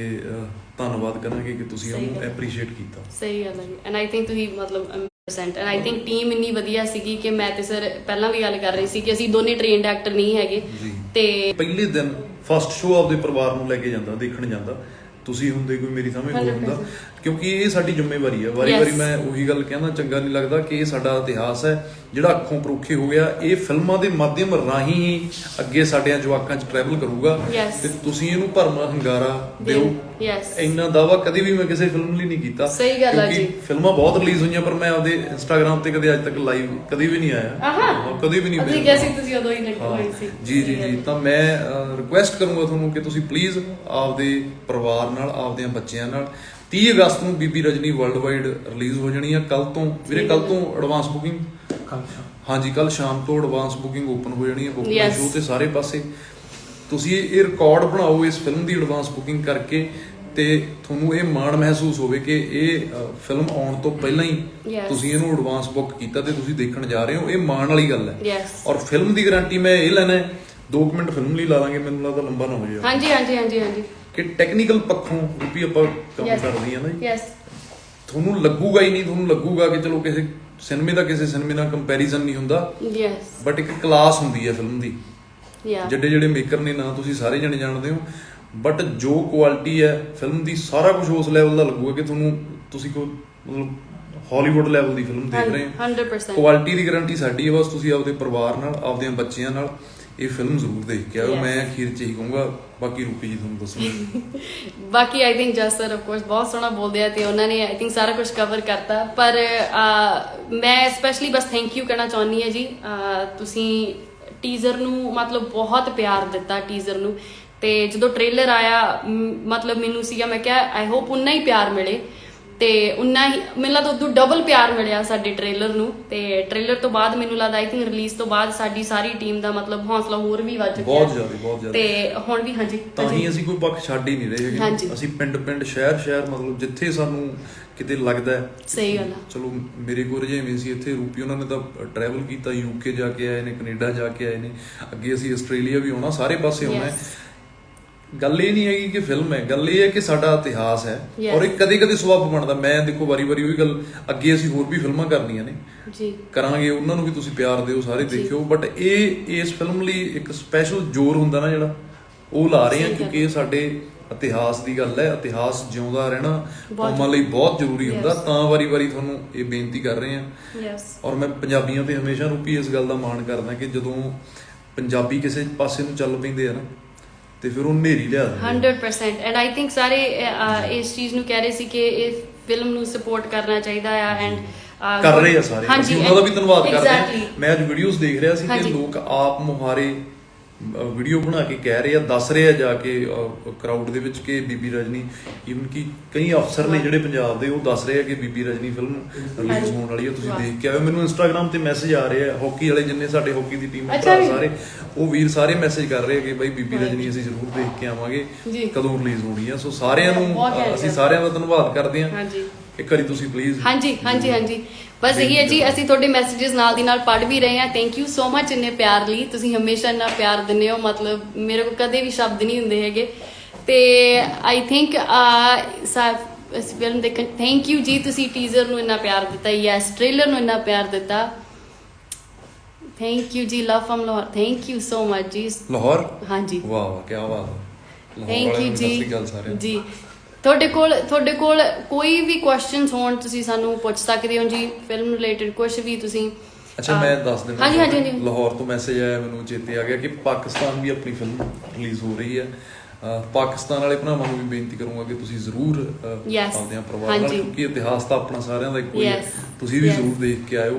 A: ਧੰਨਵਾਦ ਕਰਾਂਗੇ ਕਿ ਤੁਸੀਂ ਉਹਨੂੰ ਐਪਰੀਸ਼ੀਏਟ ਕੀਤਾ।
B: ਸਹੀ ਗੱਲ ਹੈ ਐਂਡ ਆਈ ਥਿੰਕ ਤੁਸੀਂ ਮਤਲਬ 100% ਐਂਡ ਆਈ ਥਿੰਕ ਟੀਮ ਇੰਨੀ ਵਧੀਆ ਸੀਗੀ ਕਿ ਮੈਂ ਤੇ ਸਰ ਪਹਿਲਾਂ ਵੀ ਗੱਲ ਕਰ ਰਹੀ ਸੀ ਕਿ ਅਸੀਂ ਦੋਨੇ ਟ੍ਰੇਨਡ ਐਕਟਰ ਨਹੀਂ ਹੈਗੇ। ਤੇ
A: ਪਹਿਲੇ ਦਿਨ ਫਸਟ ਸ਼ੋਅ ਆਪਦੇ ਪਰਿਵਾਰ ਨੂੰ ਲੈ ਕੇ ਜਾਂਦਾ ਦੇਖਣ ਜਾਂਦਾ। ਤੁਸੀਂ ਹੁੰਦੇ ਕੋਈ ਮੇਰੀ ਸਮਝ ਕੋਲ ਹੁੰਦਾ। ਕਿਉਂਕਿ ਇਹ ਸਾਡੀ ਜ਼ਿੰਮੇਵਾਰੀ ਹੈ ਵਾਰੀ-ਵਾਰੀ. ਮੈਂ ਉਹੀ ਗੱਲ ਕਹਿੰਦਾ ਚੰਗਾ ਨਹੀਂ ਲੱਗਦਾ ਕਿ ਇਹ ਸਾਡਾ ਇਤਿਹਾਸ ਹੈ ਜਿਹੜਾ ਅੱਖੋਂ ਪਰੋਖੇ ਹੋ ਗਿਆ। ਇਹ ਫਿਲਮਾਂ ਦੇ ਮਾਧਿਅਮ ਰਾਹੀਂ ਹੀ ਅੱਗੇ ਸਾਡਿਆਂ ਜਵਾਕਾਂ 'ਚ ਟਰੈਵਲ ਕਰੂਗਾ. ਤੇ ਤੁਸੀਂ ਇਹਨੂੰ ਭਰਮਾ ਹੰਗਾਰਾ ਦਿਓ। ਇੰਨਾ ਦਾਵਾ ਕਦੇ ਵੀ ਮੈਂ ਕਿਸੇ ਫਿਲਮ ਲਈ ਨਹੀਂ ਕੀਤਾ।
B: ਸਹੀ ਗੱਲ
A: ਕਿਉਂਕਿ
B: ਜੀ।
A: ਫਿਲਮਾਂ ਬਹੁਤ ਰਿਲੀਜ਼ ਹੋਈਆਂ ਪਰ ਮੈਂ ਆਪਦੇ ਇੰਸਟਾਗ੍ਰam ਤੇ ਕਦੇ ਅੱਜ ਤੱਕ ਲਾਈਵ ਕਦੇ ਵੀ ਨਹੀਂ ਆਇਆ। ਹਾਂ, ਕਦੇ ਵੀ ਨਹੀਂ
B: ਅਸੀਂ
A: ਹੋਇਆ।
B: ਕਿਹਾ ਸੀ ਤੁਸੀਂ ਉਦੋਂ ਹੀ ਲੱਗੇ
A: ਹਾਂ,
B: ਹੋਏ ਸੀ।
A: ਜੀ ਜੀ ਜੀ। ਤਾਂ ਮੈਂ ਰਿਕੁਐਸਟ ਕਰੂੰਗਾ ਤੁਹਾਨੂੰ ਕਿ ਤੁਸੀਂ ਪਲੀਜ਼ ਆਪਦੇ ਪਰਿਵਾਰ ਨਾਲ ਆਪਦਿਆਂ ਬੱਚਿਆਂ ਨਾਲ 30 ਅਗਸਤ ਨੂੰ ਬੀਬੀ ਰਜਨੀ ਵਰਲਡ ਵਾਈਡ ਰਿਲੀਜ਼ ਹੋ ਜਾਣੀ ਆ। ਕੱਲ ਤੋਂ ਵੀਰੇ ਕੱਲ ਤੋਂ ਐਡਵਾਂਸ ਬੁਕਿੰਗ ਹਾਂਜੀ ਕੱਲ ਸ਼ਾਮ ਤੋਂ ਐਡਵਾਂਸ ਬੁਕਿੰਗ ਓਪਨ ਹੋ ਜਾਣੀ ਹੈ ਬੁਕਿੰਗ. ਸ਼ੋ ਤੇ ਸਾਰੇ ਪਾਸੇ। ਤੁਸੀਂ ਇਹ ਇਹ ਰਿਕਾਰਡ ਬਣਾਓ ਇਸ ਫਿਲਮ ਦੀ ਐਡਵਾਂਸ ਬੁਕਿੰਗ ਕਰਕੇ ਤੇ ਤੁਹਾਨੂੰ ਇਹ ਮਾਣ ਮਹਿਸੂਸ ਹੋਵੇ ਕਿ ਇਹ ਫਿਲਮ ਆਉਣ ਤੋਂ ਪਹਿਲਾਂ ਹੀ. ਤੁਸੀਂ ਇਹਨੂੰ ਐਡਵਾਂਸ ਬੁੱਕ ਕੀਤਾ ਤੇ ਤੁਸੀਂ ਦੇਖਣ ਜਾ ਰਹੇ ਹੋ। ਇਹ ਮਾਣ ਵਾਲੀ ਗੱਲ ਹੈ। ਔਰ ਫਿਲਮ ਦੀ ਗਾਰੰਟੀ ਮੈਂ ਇਹ ਲੈਣਾ ਹੈ 2 ਮਿੰਟ ਫਿਲਮ ਲਈ ਲਾ ਲਾਂਗੇ ਮੈਨੂੰ ਲੱਗਦਾ ਲੰਬਾ ਨਾ ਹੋ ਜਾਏ।
B: ਹਾਂਜੀ ਹਾਂਜੀ ਹਾਂਜੀ ਹਾਂਜੀ।
A: ਕਿ ਟੈਕਨੀਕਲ ਪੱਖੋਂ ਵੀ ਆਪਾਂ ਕੰਮ. ਕਰਦੇ ਹਾਂ ਨਾ ਜੀ।
B: ਯੈਸ
A: ਤੁਹਾਨੂੰ ਲੱਗੂਗਾ ਹੀ ਨਹੀਂ ਤੁਹਾਨੂੰ ਲੱਗੂਗਾ ਕਿ ਚਲੋ ਕਿਸੇ ਸਿਨੇਮੇ ਦਾ ਕਿਸੇ ਸਿਨੇਮੇ ਨਾਲ ਕੰਪੈਰੀਜ਼ਨ ਨਹੀਂ ਹੁੰਦਾ।
B: ਯੈਸ
A: ਬਟ ਇੱਕ ਕਲਾਸ ਹੁੰਦੀ ਹੈ ਫਿਲਮ ਦੀ।
B: ਯਾ
A: ਜਿਹੜੇ ਜਿਹੜੇ ਮੇਕਰ ਨੇ ਨਾ ਤੁਸੀਂ ਸਾਰੇ ਜਣੇ ਜਾਣਦੇ ਹੋ। ਬਟ ਜੋ ਕੁਆਲਿਟੀ ਹੈ ਫਿਲਮ ਦੀ ਸਾਰਾ ਕੁਝ ਉਸ ਲੈਵਲ ਦਾ ਲੱਗੂਗਾ ਕਿ ਤੁਹਾਨੂੰ ਤੁਸੀਂ ਕੋਈ ਮਤਲਬ ਹਾਲੀਵੁੱਡ ਲੈਵਲ ਦੀ ਫਿਲਮ ਦੇਖ ਰਹੇ ਹੋ।
B: 100%
A: ਕੁਆਲਿਟੀ ਦੀ ਗਾਰੰਟੀ ਸਾਡੀ ਹੈ ਬਸ ਤੁਸੀਂ ਆਪਦੇ ਪਰਿਵਾਰ ਨਾਲ ਆਪਦੇ ਬੱਚਿਆਂ ਨਾਲ ਇਹ ਫਿਲਮ ਜ਼ਰੂਰ ਦੇਖ ਕੇ ਆਓ
B: Yes.
A: ਮੈਂ ਅਖੀਰ ਚ ਹੀ ਕਹੂੰਗਾ ਬਾਕੀ ਰੂਪੀ ਜੀ ਤੁਹਾਨੂੰ ਦੱਸਣਗੇ
B: ਬਾਕੀ I think Jas sir of course ਬਹੁਤ ਸੋਹਣਾ ਬੋਲਦੇ ਆ ਤੇ ਉਹਨਾਂ ਨੇ ਆਈ ਥਿੰਕ ਸਾਰਾ ਕੁਝ ਕਵਰ ਕਰਤਾ। ਪਰ ਅਹ, ਮੈਂ ਸਪੈਸ਼ਲੀ ਬਸ ਥੈਂਕ ਯੂ ਕਹਿਣਾ ਚਾਹੁੰਦੀ ਹਾਂ ਜੀ। ਅਹ, ਤੁਸੀਂ ਟੀਜ਼ਰ ਨੂੰ ਮਤਲਬ ਬਹੁਤ ਪਿਆਰ ਦਿੱਤਾ ਟੀਜ਼ਰ ਨੂੰ। ਤੇ ਜਦੋਂ ਟ੍ਰੇਲਰ ਆਇਆ ਮ, ਮਤਲਬ ਮੈਨੂੰ ਸੀਗਾ ਮੈਂ ਕਿਹਾ ਆਈ ਹੋਪ ਉਨਾ ਹੀ ਪਿਆਰ ਮਿਲੇ। ਤੇ ਉਨਾ ਹੀ ਮੈਨੂੰ ਲੱਗਦਾ ਉਦੋਂ ਡਬਲ ਪਿਆਰ ਮਿਲਿਆ ਸਾਡੇ ਟ੍ਰੇਲਰ ਨੂੰ ਤੇ ਟ੍ਰੇਲਰ ਤੋਂ ਬਾਅਦ ਮੈਨੂੰ ਲੱਗਦਾ ਆਈ ਥਿੰਕ ਰਿਲੀਜ਼ ਤੋਂ ਬਾਅਦ ਸਾਡੀ ਸਾਰੀ ਟੀਮ ਦਾ ਮਤਲਬ ਹੌਸਲਾ ਹੋਰ ਵੀ ਵੱਧ ਚੁੱਕਿਆ।
A: ਬਹੁਤ ਜ਼ਿਆਦਾ ਬਹੁਤ ਜ਼ਿਆਦਾ।
B: ਤੇ ਹੁਣ ਵੀ ਹਾਂਜੀ
A: ਤਾਂ। ਹੀ ਅਸੀਂ ਕੋਈ ਪੱਖ ਛੱਡ ਹੀ ਨਹੀਂ ਰਹੇ। ਹੈਗੇ। ਅਸੀਂ ਪਿੰਡ ਪਿੰਡ ਸ਼ਹਿਰ ਸ਼ਹਿਰ ਮਤਲਬ ਜਿੱਥੇ ਸਾਨੂੰ ਕਿਤੇ ਲੱਗਦਾ ਹੈ।
B: ਸਹੀ ਗੱਲ ਆ।
A: ਚਲੋ ਮੇਰੇ ਕੋਲ ਜਿਵੇਂ ਸੀ ਇੱਥੇ ਰੂਪੀ ਉਹਨਾਂ ਨੇ ਤਾਂ ਟਰੈਵਲ ਕੀਤਾ ਯੂਕੇ ਜਾ ਕੇ ਆਏ ਨੇ ਕੈਨੇਡਾ ਜਾ ਕੇ ਆਏ ਨੇ। ਅੱਗੇ ਅਸੀਂ ਆਸਟ੍ਰੇਲੀਆ ਵੀ ਆਉਣਾ ਸਾਰੇ ਪਾਸੇ ਆਉਣਾ ਹੈ. ਗੱਲ ਇਹ ਨਹੀਂ ਹੈਗੀ ਕਿ ਫਿਲਮ ਹੈ ਗੱਲ ਇਹ ਹੈ ਕਿ ਸਾਡਾ ਇਤਿਹਾਸ ਹੈ. ਔਰ ਇਹ ਕਦੇ-ਕਦੇ ਸਬੱਬ ਬਣਦਾ। ਮੈਂ ਦੇਖੋ ਵਾਰੀ-ਵਾਰੀ ਉਹੀ ਗੱਲ ਅੱਗੇ ਅਸੀਂ ਹੋਰ ਵੀ ਫਿਲਮਾਂ ਕਰਨੀਆਂ ਨੇ।
B: ਜੀ।
A: ਕਰਾਂਗੇ ਉਹਨਾਂ ਨੂੰ ਵੀ ਤੁਸੀਂ ਪਿਆਰ ਦਿਓ ਸਾਰੇ ਦੇਖਿਓ। ਬਟ ਇਹ ਇਸ ਫਿਲਮ ਲਈ ਇੱਕ ਸਪੈਸ਼ਲ ਜ਼ੋਰ ਹੁੰਦਾ ਨਾ ਜਿਹੜਾ ਉਹ ਲਾ ਰਹੇ ਆ। ਕਿਉਂਕਿ ਇਹ ਸਾਡੇ ਇਤਿਹਾਸ ਦੀ ਗੱਲ ਹੈ। ਇਤਿਹਾਸ ਜਿਉਂਦਾ ਰਹਿਣਾ ਕੌਮਾਂ ਲਈ ਬਹੁਤ ਜ਼ਰੂਰੀ ਹੁੰਦਾ. ਤਾਂ ਵਾਰੀ-ਵਾਰੀ ਤੁਹਾਨੂੰ ਇਹ ਬੇਨਤੀ ਕਰ ਰਹੇ ਆ
B: ਯੈਸ
A: ਔਰ ਮੈਂ ਪੰਜਾਬੀਆਂ ਤੇ ਹਮੇਸ਼ਾ ਰੂਪੀ ਇਸ ਗੱਲ ਦਾ ਮਾਣ ਕਰਦਾ ਕਿ ਜਦੋਂ ਪੰਜਾਬੀ ਕਿਸੇ ਪਾਸੇ ਨੂੰ ਚੱਲ ਪੈਂਦੇ ਆ ਨਾ ਤੇ ਫਿਰ ਉਹ ਨੇਰੀ ਲਿਆ ਦਿੰਦੇ ਆ।
B: 100% ਐਂਡ ਆਈ ਥਿੰਕ ਸਾਰੇ ਇਸ ਚੀਜ਼ ਨੂੰ ਕਹਿ ਰਹੇ ਸੀ ਕਿ ਇਹ ਫਿਲਮ ਨੂੰ ਸਪੋਰਟ ਕਰਨਾ ਚਾਹੀਦਾ ਆ ਐਂਡ
A: ਕਰ ਰਹੇ ਆ ਸਾਰੇ। ਅਸੀਂ ਉਹਨਾਂ ਦਾ ਵੀ ਧੰਨਵਾਦ ਕਰਦੇ ਹਾਂ। ਮੈਂ ਅੱਜ ਵੀਡੀਓਜ਼ ਦੇਖ ਰਿਹਾ ਸੀ ਕਿ। ਲੋਕ ਆਪ ਮੁਹਾਰੇ ਵੀਡੀਓ ਬਣਾ ਕੇ ਕਹਿ ਰਹੇ ਆ ਦੱਸ ਰਹੇ ਆ ਜਾ ਕੇ ਕਰਾਊਡ ਦੇ ਵਿੱਚ ਕਿ ਬੀਬੀ ਰਜਨੀ ਇਵਨ ਕਿ ਕਈ ਅਫਸਰ ਨੇ ਜਿਹੜੇ ਪੰਜਾਬ ਦੇ ਉਹ ਦੱਸ ਰਹੇ ਆ ਕਿ ਬੀਬੀ ਰਜਨੀ ਫਿਲਮ ਰਿਲੀਜ਼। ਹੋਣ ਵਾਲੀ ਹੈ ਤੁਸੀਂ। ਦੇਖ ਕੇ ਆਇਓ ਮੈਨੂੰ ਇੰਸਟਾਗ੍ਰam ਤੇ ਮੈਸੇਜ ਆ ਰਹੇ ਆ ਹਾਕੀ ਵਾਲੇ ਜਿੰਨੇ ਸਾਡੇ ਹਾਕੀ ਦੀ ਟੀਮ
B: ਜੀ।
A: ਸਾਰੇ ਉਹ ਵੀਰ ਸਾਰੇ ਮੈਸੇਜ ਕਰ ਰਹੇ ਆ ਕਿ ਬਾਈ ਬੀਬੀ। ਰਜਨੀ ਅਸੀਂ ਜ਼ਰੂਰ ਦੇਖ ਕੇ ਆਵਾਂਗੇ। ਕਦੋਂ ਰਿਲੀਜ਼ ਹੋਣੀ ਆ ਸੋ ਸਾਰਿਆਂ ਨੂੰ ਅਸੀਂ। ਸਾਰਿਆਂ ਦਾ ਧੰਨਵਾਦ ਕਰਦੇ
B: ਹਾਂਜੀ
A: ਇੱਕ ਵਾਰੀ ਤੁਸੀਂ ਪਲੀਜ਼
B: ਹਾਂਜੀ ਹਾਂਜੀ ਹਾਂਜੀ। ਬਸ ਇਹੀ ਹੈ ਜੀ ਅਸੀਂ ਤੁਹਾਡੇ ਮੈਸੇजेस ਨਾਲ ਦੀ ਨਾਲ ਪੜ੍ਹ ਵੀ ਰਹੇ ਹਾਂ। ਥੈਂਕ ਯੂ ਸੋ ਮਚ ਇੰਨੇ ਪਿਆਰ ਲਈ। ਤੁਸੀਂ ਹਮੇਸ਼ਾ ਇੰਨਾ ਪਿਆਰ ਦਿੰਦੇ ਹੋ। ਮਤਲਬ ਮੇਰੇ ਕੋਲ ਕਦੇ ਵੀ ਸ਼ਬਦ ਨਹੀਂ ਹੁੰਦੇ ਹੈਗੇ। ਤੇ ਆਈ ਥਿੰਕ ਇਸ ਫਿਲਮ ਦੇ ਥੈਂਕ ਯੂ ਜੀ ਤੁਸੀਂ ਟੀਜ਼ਰ ਨੂੰ ਇੰਨਾ ਪਿਆਰ ਦਿੱਤਾ। ਯੈਸ ਟ੍ਰੇਲਰ ਨੂੰ ਇੰਨਾ ਪਿਆਰ ਦਿੱਤਾ। Thank you ji love from Lahore thank you so much ji.
A: Lahore
B: ਹਾਂਜੀ।
A: ਵਾਹ ਵਾਹ ਕੀ ਲਾਹੌਰ
B: ਥੈਂਕ ਯੂ ਜੀ। ਜੀ। ਤੁਹਾਡੇ ਕੋਲ ਤੁਹਾਡੇ ਕੋਲ ਕੋਈ ਵੀ ਕੁਐਸਚਨਸ ਹੋਣ ਤੁਸੀਂ ਸਾਨੂੰ ਪੁੱਛ ਸਕਦੇ ਹੋ ਜੀ ਫਿਲਮ ਰਿਲੇਟਡ ਕੁਝ ਵੀ ਤੁਸੀਂ
A: ਅੱਛਾ ਮੈਂ ਦੱਸ ਦਿੰਦਾ
B: ਹਾਂਜੀ ਹਾਂਜੀ ਹਾਂਜੀ।
A: ਲਾਹੌਰ ਤੋਂ ਮੈਸੇਜ ਆਇਆ ਮੈਨੂੰ ਚੇਤੇ ਆ ਗਿਆ ਕਿ ਪਾਕਿਸਤਾਨ ਵੀ ਆਪਣੀ ਫਿਲਮ ਰਿਲੀਜ਼ ਹੋ ਰਹੀ ਹੈ। ਅਹ, ਪਾਕਿਸਤਾਨ ਵਾਲੇ ਭਰਾਵਾਂ ਨੂੰ ਵੀ ਬੇਨਤੀ ਕਰੂੰਗਾ ਕਿ ਤੁਸੀਂ ਜ਼ਰੂਰ ਅਹ,
B: Yes,
A: ਆਪਦੇ ਪਰਿਵਾਰ ਨਾਲ
B: ਹਾਂਜੀ।
A: ਕਿਉਂਕਿ ਇਤਿਹਾਸ ਤਾਂ ਆਪਣਾ ਸਾਰਿਆਂ ਦਾ ਇੱਕੋ ਹੀ ਹੈ।
B: Yes,
A: ਤੁਸੀਂ ਵੀ
B: yes.
A: ਜ਼ਰੂਰ ਦੇਖ ਕੇ ਆਇਓ।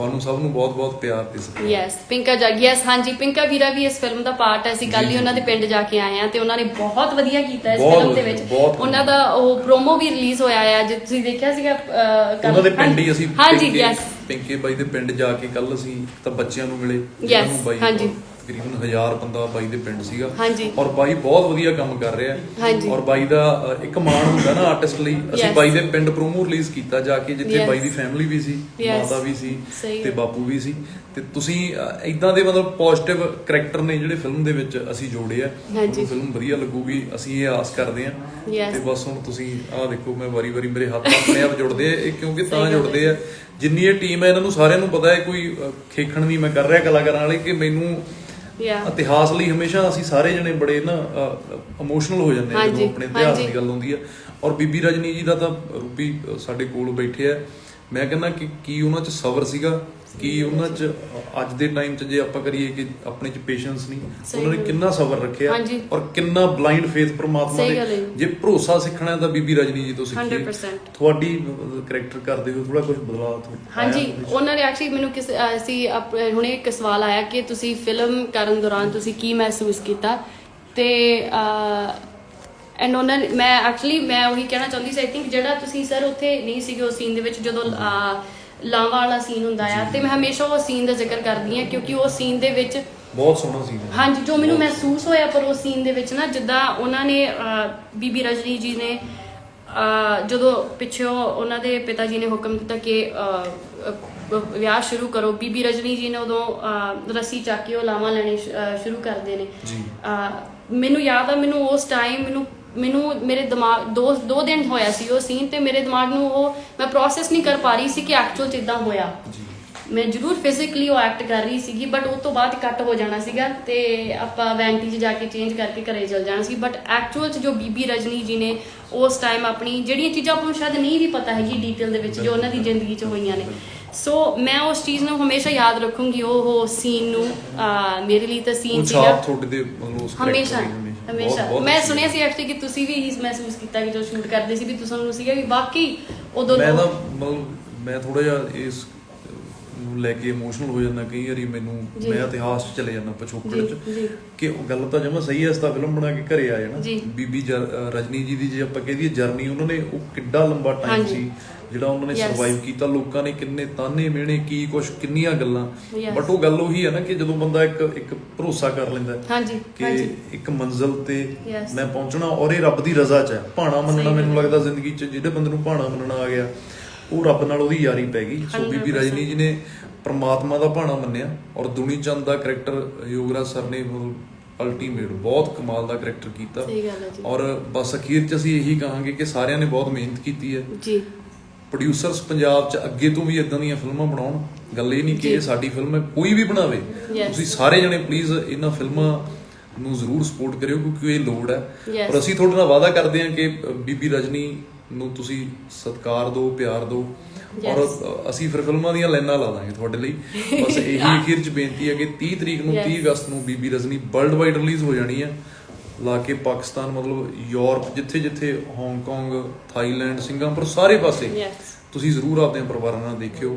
A: ਤੁਹਾਨੂੰ ਸਭ ਨੂੰ ਬਹੁਤ ਬਹੁਤ ਪਿਆਰ ਤੇ ਸਤਿਕਾਰ।
B: ਯੈਸ ਪਿੰਕਾ ਜੱਗ ਯੈਸ ਹਾਂਜੀ ਪਿੰਕਾ ਵੀਰਾ ਵੀ ਇਸ ਫਿਲਮ ਦਾ ਪਾਰਟ ਹੈ। ਅਸੀਂ ਕੱਲ ਹੀ ਉਹਨਾਂ ਦੇ ਪਿੰਡ ਜਾ ਕੇ ਆਏ ਆ ਤੇ ਉਹਨਾਂ ਨੇ ਬਹੁਤ ਵਧੀਆ ਕੀਤਾ ਇਸ
A: ਬਹੁਤ
B: ਫਿਲਮ ਦੇ
A: ਵਧੀਆ,
B: ਵਿੱਚ।
A: ਬਹੁਤ
B: ਉਹਨਾਂ ਦਾ ਉਹ ਪ੍ਰੋਮੋ ਵੀ ਰਿਲੀਜ਼ ਹੋਇਆ ਆ ਜੇ ਤੁਸੀਂ ਦੇਖਿਆ ਸੀਗਾ ਅਹ, ਕੱਲ੍ਹ-
A: ਉਹਨਾਂ ਦੇ ਪਿੰਡ ਹੀ ਅਸੀਂ
B: ਹਾਂਜੀ
A: ਪਿੰਕੇ-
B: ਯੈਸ
A: ਪਿੰਕੇ ਬਾਈ ਦੇ ਪਿੰਡ ਜਾ ਕੇ ਕੱਲ ਅਸੀਂ ਤਾਂ ਬੱਚਿਆਂ ਨੂੰ ਮਿਲੇ
B: Yes,
A: ਨੂੰ ਬਾਈ
B: ਹਾਂਜੀ।
A: ਤਕਰੀਬਨ 1000 ਬੰਦਾ ਬਾਈ ਦੇ ਪਿੰਡ ਸੀਗਾ
B: ਹਾਂਜੀ।
A: ਔਰ ਬਾਈ ਬਹੁਤ ਵਧੀਆ ਕੰਮ ਕਰ ਰਿਹਾ
B: ਹਾਂਜੀ।
A: ਔਰ ਬਾਈ ਦਾ ਅ, ਇੱਕ ਮਾਣ ਹੁੰਦਾ ਨਾ ਆਰਟਿਸਟ ਲਈ ਅਸੀਂ
B: Yes.
A: ਬਾਈ ਦੇ ਪਿੰਡ ਪ੍ਰੋਮੋ ਰਿਲੀਜ਼ ਕੀਤਾ ਜਾ ਕੇ ਜਿੱਥੇ
B: Yes.
A: ਬਾਈ ਦੀ ਫੈਮਿਲੀ ਵੀ ਸੀ
B: Yes.
A: ਮਾਤਾ ਵੀ ਸੀ
B: ਸਹੀ
A: ਤੇ
B: ਹੈ।
A: ਬਾਪੂ ਵੀ ਸੀ ਤੇ ਤੁਸੀਂ ਇਦਾਂ ਦੇ ਮਤਲਬ ਪੋਜ਼ਿਟਿਵ ਕਰੈਕਟਰ ਨੇ ਜਿਹੜੇ ਫਿਲਮ ਦੇ ਵਿੱਚ ਅਸੀਂ ਜੋੜੇ ਆ
B: ਹਾਂਜੀ।
A: ਫਿਲਮ ਵਧੀਆ ਲੱਗੂਗੀ ਅਸੀਂ ਇਹ ਆਸ ਕਰਦੇ ਆ
B: Yes.
A: ਤੇ ਬਸ ਹੁਣ ਤੁਸੀਂ ਆਹ ਦੇਖੋ ਮੈਂ ਵਾਰੀ-ਵਾਰੀ ਮੇਰੇ ਹੱਥ ਆਪਣੇ ਆਪ ਜੁੜਦੇ ਆ ਇਹ ਕਿਉਂਕਿ ਤਾਂ ਜੁੜਦੇ ਆ ਜਿੰਨੀ ਇਹ ਟੀਮ ਹੈ ਇਹਨਾਂ ਨੂੰ ਸਾਰਿਆਂ ਨੂੰ ਪਤਾ ਹੈ ਕੋਈ ਅ, ਖੇਖਣ ਨਹੀਂ ਮੈਂ ਕਰ ਰਿਹਾ ਕਲਾਕਾਰਾਂ ਵਾਲੇ ਕਿ ਮੈਨੂੰ
B: ਯਾ
A: ਇਤਿਹਾਸ ਲਈ ਹਮੇਸ਼ਾ ਅਸੀਂ ਸਾਰੇ ਜਣੇ ਬੜੇ ਨਾ ਇਮੋਸ਼ਨਲ ਹੋ ਜਾਂਦੇ
B: ਹਾਂਜੀ,
A: ਜਦੋਂ ਆਪਣੇ ਇਤਿਹਾਸ। ਦੀ ਗੱਲ ਹੁੰਦੀ ਆ। ਔਰ ਬੀਬੀ ਰਜਨੀ ਜੀ ਦਾ ਤਾਂ ਰੂਪੀ ਸਾਡੇ ਕੋਲ ਬੈਠੇ ਆ। ਮੈਂ ਕਹਿੰਦਾ ਕਿ ਕੀ ਉਹਨਾਂ 'ਚ ਸਬਰ ਸੀਗਾ ਕੀ ਉਹਨਾਂ 'ਚ ਅੱਜ ਦੇ ਟਾਈਮ 'ਚ ਜੇ ਆਪਾਂ ਕਰੀਏ ਕਿ ਆਪਣੇ 'ਚ ਪੇਸ਼ੈਂਸ ਨਹੀਂ ਉਹਨਾਂ ਨੇ। ਕਿੰਨਾ ਸਬਰ ਰੱਖਿਆ। ਔਰ ਕਿੰਨਾ ਬਲਾਈਂਡ ਫੇਥ ਪ੍ਰਮਾਤਮਾ ਦੇ। ਜੇ ਭਰੋਸਾ ਸਿੱਖਣਾ ਹੈ ਤਾਂ ਬੀਬੀ ਰਜਨੀ ਜੀ ਤੋਂ ਸਿੱਖੀਏ
B: 100%
A: ਤੁਹਾਡੀ ਕੈਰੈਕਟਰ ਕਰਦੇ ਹੋ ਥੋੜਾ ਕੁਝ ਬਦਲਾਅ ਤੋਂ
B: ਹਾਂਜੀ? ਉਹਨਾਂ ਨੇ ਐਕਚੁਅਲੀ ਮੈਨੂੰ ਕਿਸ ਅਸੀਂ ਹੁਣੇ ਇੱਕ ਸਵਾਲ ਆਇਆ ਕਿ ਤੁਸੀਂ ਫਿਲਮ ਕਰਨ ਦੌਰਾਨ ਤੁਸੀਂ ਕੀ ਮਹਿਸੂਸ ਕੀਤਾ ਤੇ ਐਂਡ ਉਹਨਾਂ ਨੇ ਮੈਂ ਐਕਚੁਅਲੀ ਮੈਂ ਉਹੀ ਕਹਿਣਾ ਚਾਹੁੰਦੀ ਸੀ ਆਈ ਥਿੰਕ ਜਿਹੜਾ ਤੁਸੀਂ ਸਰ ਉੱਥੇ ਨਹੀਂ ਸੀਗੇ ਉਸ ਸੀਨ ਦੇ ਵਿੱਚ ਜਦੋਂ ਅਹ, ਲਾਵਾਂ ਵਾਲਾ ਸੀਨ ਹੁੰਦਾ ਆ ਤੇ ਮੈਂ ਹਮੇਸ਼ਾ ਉਹ ਸੀਨ ਦਾ ਜ਼ਿਕਰ ਕਰਦੀ ਆ ਕਿਉਂਕਿ ਉਹ ਸੀਨ ਦੇ ਵਿੱਚ
A: ਬਹੁਤ ਸੋਹਣਾ ਸੀ
B: ਹਾਂਜੀ ਜੋ ਮੈਨੂੰ ਮਹਿਸੂਸ ਹੋਇਆ ਪਰ ਉਸ ਸੀਨ ਦੇ ਵਿੱਚ ਨਾ ਜਿੱਦਾਂ ਉਹਨਾਂ ਨੇ ਅਹ, ਬੀਬੀ ਰਜਨੀ ਜੀ ਨੇ ਅਹ, ਜਦੋਂ ਪਿੱਛੋਂ ਉਹਨਾਂ ਦੇ ਪਿਤਾ ਜੀ ਨੇ ਹੁਕਮ ਦਿੱਤਾ ਕਿ ਅਹ, ਅਹ, ਵਿਆਹ ਸ਼ੁਰੂ ਕਰੋ ਬੀਬੀ ਰਜਨੀ ਜੀ ਨੇ ਉਦੋਂ ਅਹ, ਰੱਸੀ ਚੱਕ ਕੇ ਉਹ ਲਾਵਾਂ ਲੈਣੇ ਸ਼- ਅਹ, ਸ਼ੁਰੂ ਕਰਦੇ ਨੇ।
A: ਜੀ।
B: ਅਹ, ਮੈਨੂੰ ਯਾਦ ਆ ਮੈਨੂੰ ਉਸ ਟਾਈਮ ਮੈਨੂੰ ਮੈਨੂੰ ਮੇਰੇ ਦਿਮਾਗ ਦੋ ਦੋ ਦਿਨ ਹੋਇਆ ਸੀ ਉਹ ਸੀਨ ਤੇ ਮੇਰੇ ਦਿਮਾਗ ਨੂੰ ਉਹ ਮੈਂ ਪ੍ਰੋਸੈਸ ਨਹੀਂ ਕਰ ਪਾ ਰਹੀ ਸੀ ਕਿ ਐਕਚੁਅਲ ਚ ਇਦਾਂ ਹੋਇਆ। ਮੈਂ ਜ਼ਰੂਰ ਫਿਜ਼ੀਕਲੀ ਉਹ ਐਕਟ ਕਰ ਰਹੀ ਸੀਗੀ ਬਟ ਉਸ ਤੋਂ ਬਾਅਦ ਕੱਟ ਹੋ ਜਾਣਾ ਸੀਗਾ ਤੇ ਆਪਾਂ ਵੈਂਟੀ 'ਚ ਜਾ ਕੇ ਚੇਂਜ ਕਰਕੇ ਘਰੇ ਚਲ ਜਾਣਾ ਸੀ। ਬਟ ਐਕਚੁਅਲ 'ਚ ਜੋ ਬੀਬੀ ਰਜਨੀ ਜੀ ਨੇ ਉਸ ਟਾਈਮ ਆਪਣੀ ਜਿਹੜੀਆਂ ਚੀਜ਼ਾਂ ਆਪਾਂ ਨੂੰ ਸ਼ਾਇਦ ਨਹੀਂ ਵੀ ਪਤਾ ਹੈਗੀ ਡਿਟੇਲ ਦੇ ਵਿੱਚ ਜੋ ਉਹਨਾਂ ਦੀ ਜ਼ਿੰਦਗੀ 'ਚ ਹੋਈਆਂ ਨੇ। ਸੋ ਮੈਂ ਉਸ ਚੀਜ਼ ਨੂੰ ਹਮੇਸ਼ਾ ਯਾਦ ਰੱਖੂੰਗੀ ਉਹ ਸੀਨ ਨੂੰ ਅਹ ਮੇਰੇ ਲਈ ਤਾਂ ਸੀਨ
A: ਉਹ
B: ਸੀਗਾ
A: ਛਾਪ ਤੁਹਾਡੇ ਦੇ ਮਤਲਬ ਉਸ character
B: ਹਮੇਸ਼ਾ
A: ਦੀ
B: ਹਮੇਸ਼ਾ
A: ਬਹੁਤ
B: ਮੈਂ
A: ਅੱਛੀ
B: ਸੁਣਿਆ ਸੀ ਐਕਚੁਅਲੀ ਕਿ ਤੁਸੀਂ ਵੀ ਇਹੀ ਮਹਿਸੂਸ ਕੀਤਾ ਕਿ ਜੋ ਸ਼ੂਟ ਕਰਦੇ ਸੀ ਵੀ ਤੁਹਾਨੂੰ ਸੀਗਾ ਵੀ ਵਾਕਈ ਉਦੋਂ
A: ਮੈਂ ਤਾਂ
B: ਲੋਕ-
A: ਮਤਲਬ ਮੈਂ ਥੋੜਾ ਜਿਹਾ ਇਸ ਨੂੰ ਲੈ ਕੇ ਇਮੋਸ਼ਨਲ ਹੋ ਜਾਂਦਾ ਕਈ ਵਾਰੀ ਮੈਨੂੰ
B: ਜੀ।
A: ਮੈਂ ਇਤਿਹਾਸ 'ਚ ਚਲੇ ਜਾਂਦਾ ਪਿਛੋਕੜ 'ਚ
B: ਜੀ।
A: ਕਿ ਉਹ ਗੱਲ ਤਾਂ ਜਮਾ ਸਹੀ ਹੈ ਇਸ ਤਾਂ ਫਿਲਮ ਬਣਾ ਕੇ ਘਰੇ ਆ ਜਾਣਾ
B: ਜੀ।
A: ਬੀਬੀ ਜਰ- ਅ, ਰਜਨੀ ਜੀ ਦੀ ਜੇ ਆਪਾਂ ਕਹਦੀਏ ਜਰਨੀ ਉਹਨਾਂ ਨੇ ਉਹ ਕਿੱਡਾ ਲੰਬਾ ਟਾਈਮ
B: ਹਾਂਜੀ।
A: ਸੀ ਜਿਹੜਾ ਉਹਨਾਂ ਨੇ. ਸਰਵਾਈਵ ਕੀਤਾ ਲੋਕਾਂ ਨੇ ਕਿੰਨੇ ਤਾਨੇ ਮਿਹਣੇ ਕੀ ਕੁਛ ਕਿੰਨੀਆਂ ਗੱਲਾਂ. ਬਟ ਉਹ ਗੱਲ ਉਹੀ ਹੈ ਨਾ ਕਿ ਜਦੋਂ ਬੰਦਾ ਇੱਕ ਇੱਕ ਭਰੋਸਾ ਕਰ ਲੈਂਦਾ
B: ਹਾਂਜੀ
A: ਕਿ ਇੱਕ ਮੰਜ਼ਲ ਤੇ. ਮੈਂ ਪਹੁੰਚਣਾ ਔਰ ਇਹ ਰੱਬ ਦੀ ਰਜ਼ਾ 'ਚ ਹੈ। ਭਾਣਾ ਮੰਨਣਾ ਮੈਨੂੰ। ਲੱਗਦਾ ਜ਼ਿੰਦਗੀ 'ਚ ਜਿਹੜੇ ਬੰਦੇ ਨੂੰ ਭਾਣਾ ਮੰਨਣਾ ਆ ਗਿਆ ਉਹ ਰੱਬ ਨਾਲ ਉਹਦੀ ਯਾਰੀ ਪੈ ਗਈ। ਸੋ ਬੀਬੀ
B: 100%
A: ਰਜਨੀ ਜੀ ਨੇ ਪ੍ਰਮਾਤਮਾ ਦਾ ਭਾਣਾ ਮੰਨਿਆ ਔਰ ਦੁਨੀ ਚੰਦ ਦਾ ਕਰੈਕਟਰ ਯੋਗਰਾਜ ਸਰ ਨੇ ਅਲਟੀਮੇਟ ਬਹੁਤ ਕਮਾਲ ਦਾ ਕਰੈਕਟਰ ਕੀਤਾ।
B: ਸਹੀ ਗੱਲ ਹੈ ਜੀ।
A: ਔਰ ਬਸ ਅਖੀਰ 'ਚ ਅਸੀਂ ਇਹੀ ਕਹਾਂਗੇ ਕਿ ਸਾਰਿਆਂ ਨੇ ਬਹੁਤ ਮਿਹਨਤ ਕੀਤੀ ਹੈ।
B: ਜੀ।
A: ਪ੍ਰੋਡਿਊਸਰਸ ਪੰਜਾਬ 'ਚ ਅੱਗੇ ਤੋਂ ਵੀ ਇਦਾਂ ਦੀਆਂ ਫਿਲਮਾਂ ਬਣਾਉਣ ਗੱਲ ਇਹ ਨਹੀਂ ਕਿ। ਇਹ ਸਾਡੀ ਫਿਲਮ ਹੈ ਕੋਈ ਵੀ ਬਣਾਵੇ. ਤੁਸੀਂ ਸਾਰੇ ਜਣੇ ਪਲੀਜ਼ ਇਹਨਾਂ ਫਿਲਮਾਂ ਨੂੰ ਜ਼ਰੂਰ ਸਪੋਰਟ ਕਰਿਓ ਕਿਉਂਕਿ ਇਹ ਲੋੜ ਹੈ. ਔਰ ਅਸੀਂ ਤੁਹਾਡੇ ਨਾਲ ਵਾਅਦਾ ਕਰਦੇ ਹਾਂ ਕਿ ਬੀਬੀ ਰਜਨੀ ਨੂੰ ਤੁਸੀਂ ਸਤਿਕਾਰ ਦਿਓ ਪਿਆਰ ਦਿਓ ਔਰ ਅਸੀਂ ਫਿਰ ਫਿਲਮਾਂ ਦੀਆਂ ਲਾਈਨਾਂ ਲਾ ਦਾਂਗੇ ਤੁਹਾਡੇ ਲਈ ਬਸ ਇਹੀ ਅਖੀਰ 'ਚ ਬੇਨਤੀ ਹੈ ਕਿ 30 ਤਰੀਕ ਨੂੰ
B: Yes.
A: 30 ਅਗਸਤ ਨੂੰ ਬੀਬੀ ਰਜਨੀ ਵਰਲਡ ਵਾਈਡ ਰਿਲੀਜ਼ ਹੋ ਜਾਣੀ ਹੈ ਲਾ ਕੇ ਪਾਕਿਸਤਾਨ ਮਤਲਬ ਯੂਰਪ ਜਿੱਥੇ ਜਿੱਥੇ ਹਾਂਗਕਾਂਗ ਥਾਈਲੈਂਡ ਸਿੰਗਾਪੁਰ ਸਾਰੇ ਪਾਸੇ ਤੁਸੀਂ ਜ਼ਰੂਰ ਆਪਦੇ ਪਰਿਵਾਰਾਂ ਨਾਲ ਦੇਖਿਓ।